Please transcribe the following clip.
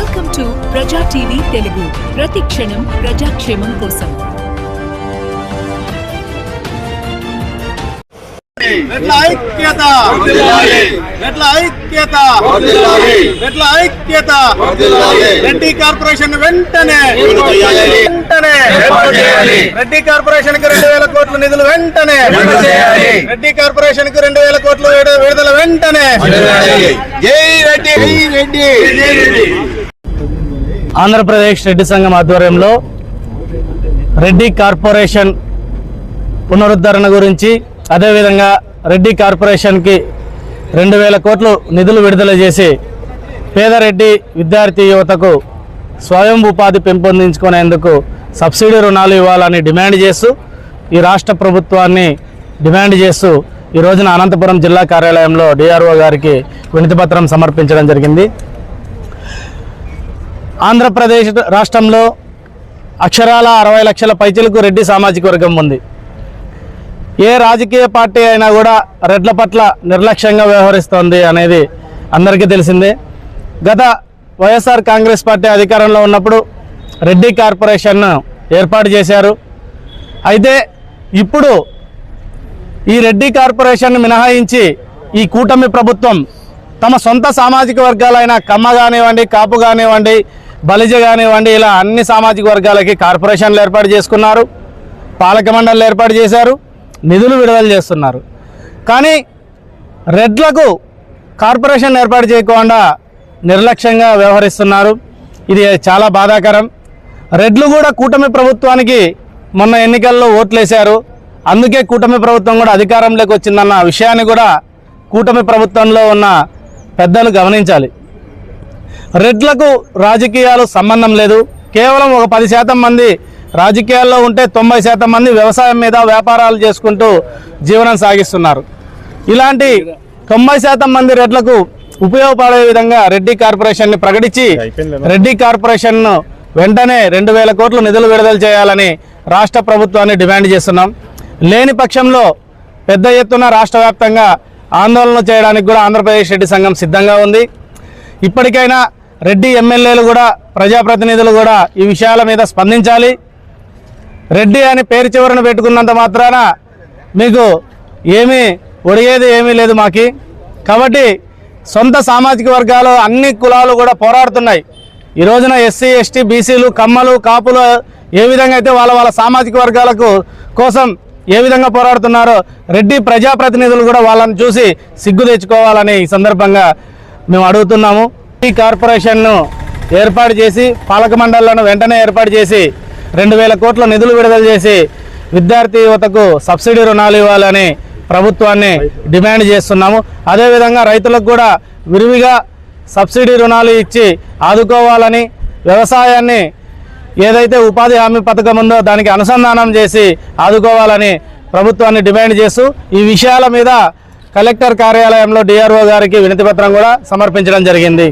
Welcome to Praja TV Telugu ప్రతి క్షణం ప్రజాక్షేమం కోసం ఎట్ల ఐక్యత. ఎట్ల ఐక్యత. ఎట్ల ఐక్యత. రెడ్డి కార్పొరేషన్ వెంటనే. వెంటనే. రెడ్డి కార్పొరేషన్కి రెండు వేల కోట్ల నిధులు వెంటనే. రెడ్డి కార్పొరేషన్కి రెండు వేల కోట్ల విడు- విడుదల వెంటనే జై రెడ్డి రెడ్డి ఆంధ్రప్రదేశ్ రెడ్డి సంఘం ఆధ్వర్యంలో రెడ్డి కార్పొరేషన్ పునరుద్ధరణ గురించి అదేవిధంగా రెడ్డి కార్పొరేషన్కి రెండు వేల కోట్లు నిధులు విడుదల చేసి పేదరెడ్డి విద్యార్థి యువతకు స్వయం ఉపాధి పెంపొందించుకునేందుకు సబ్సిడీ రుణాలు ఇవ్వాలని డిమాండ్ చేస్తూ ఈ రాష్ట్ర ప్రభుత్వాన్ని డిమాండ్ చేస్తూ ఈ రోజున అనంతపురం జిల్లా కార్యాలయంలో డిఆర్ఓ గారికి వినతిపత్రం సమర్పించడం జరిగింది. ఆంధ్రప్రదేశ్ రాష్ట్రంలో అక్షరాల అరవై లక్షల పైచలకు రెడ్డి సామాజిక వర్గం ఉంది. ఏ రాజకీయ పార్టీ అయినా కూడా రెడ్ల పట్ల నిర్లక్ష్యంగా వ్యవహరిస్తోంది అనేది అందరికీ తెలిసిందే. గత వైఎస్ఆర్ కాంగ్రెస్ పార్టీ అధికారంలో ఉన్నప్పుడు రెడ్డి కార్పొరేషన్ను ఏర్పాటు చేశారు. అయితే ఇప్పుడు ఈ రెడ్డి కార్పొరేషన్ మినహాయించి ఈ కూటమి ప్రభుత్వం తమ సొంత సామాజిక వర్గాలైన కమ్మ కానివ్వండి కాపు కానివ్వండి బలిజ కానివ్వండి ఇలా అన్ని సామాజిక వర్గాలకి కార్పొరేషన్లు ఏర్పాటు చేసుకున్నారు పాలక మండళ్ళు ఏర్పాటు చేశారు నిధులు విడుదల చేస్తున్నారు. కానీ రెడ్లకు కార్పొరేషన్ ఏర్పాటు చేయకుండా నిర్లక్ష్యంగా వ్యవహరిస్తున్నారు. ఇది చాలా బాధాకరం. రెడ్లు కూడా కూటమి ప్రభుత్వానికి మొన్న ఎన్నికల్లో ఓట్లేశారు. అందుకే కూటమి ప్రభుత్వం కూడా అధికారంలోకి వచ్చిందన్న విషయాన్ని కూడా కూటమి ప్రభుత్వంలో ఉన్న పెద్దలు గమనించాలి. రెడ్లకు రాజకీయాలు సంబంధం లేదు. కేవలం ఒక పది శాతం మంది రాజకీయాల్లో ఉంటే తొంభై శాతం మంది వ్యవసాయం మీద వ్యాపారాలు చేసుకుంటూ జీవనం సాగిస్తున్నారు. ఇలాంటి తొంభై శాతం మంది రెడ్లకు ఉపయోగపడే విధంగా రెడ్డి కార్పొరేషన్ని ప్రకటించి రెడ్డి కార్పొరేషన్ను వెంటనే రెండు వేల కోట్ల నిధులు విడుదల చేయాలని రాష్ట్ర ప్రభుత్వాన్ని డిమాండ్ చేస్తున్నాం. లేని పక్షంలో పెద్ద ఎత్తున రాష్ట్ర వ్యాప్తంగా ఆందోళన చేయడానికి కూడా ఆంధ్రప్రదేశ్ రెడ్డి సంఘం సిద్ధంగా ఉంది. ఇప్పటికైనా రెడ్డి ఎమ్మెల్యేలు కూడా ప్రజాప్రతినిధులు కూడా ఈ విషయాల మీద స్పందించాలి. రెడ్డి అని పేరు చివరన పెట్టుకున్నంత మాత్రాన మీకు ఏమీ ఒడిగేది ఏమీ లేదు మాకి. కాబట్టి సొంత సామాజిక వర్గాలు అన్ని కులాలు కూడా పోరాడుతున్నాయి. ఈ రోజున ఎస్సీ ఎస్టీ బీసీలు కమ్మలు కాపులు ఏ విధంగా అయితే వాళ్ళ వాళ్ళ సామాజిక వర్గాలకు కోసం ఏ విధంగా పోరాడుతున్నారో రెడ్డి ప్రజాప్రతినిధులు కూడా వాళ్ళని చూసి సిగ్గు తెచ్చుకోవాలని ఈ సందర్భంగా మేము అడుగుతున్నాము. ఈ కార్పొరేషన్ను ఏర్పాటు చేసి పాలక మండళ్ళను వెంటనే ఏర్పాటు చేసి రెండు వేల కోట్ల నిధులు విడుదల చేసి విద్యార్థి యువతకు సబ్సిడీ రుణాలు ఇవ్వాలని ప్రభుత్వాన్ని డిమాండ్ చేస్తున్నాము. అదేవిధంగా రైతులకు కూడా విరివిగా సబ్సిడీ రుణాలు ఇచ్చి ఆదుకోవాలని వ్యవసాయాన్ని ఏదైతే ఉపాధి హామీ పథకం ఉందో దానికి అనుసంధానం చేసి ఆదుకోవాలని ప్రభుత్వాన్ని డిమాండ్ చేస్తూ ఈ విషయాల మీద కలెక్టర్ కార్యాలయంలో డిఆర్ఓ గారికి వినతిపత్రం కూడా సమర్పించడం జరిగింది.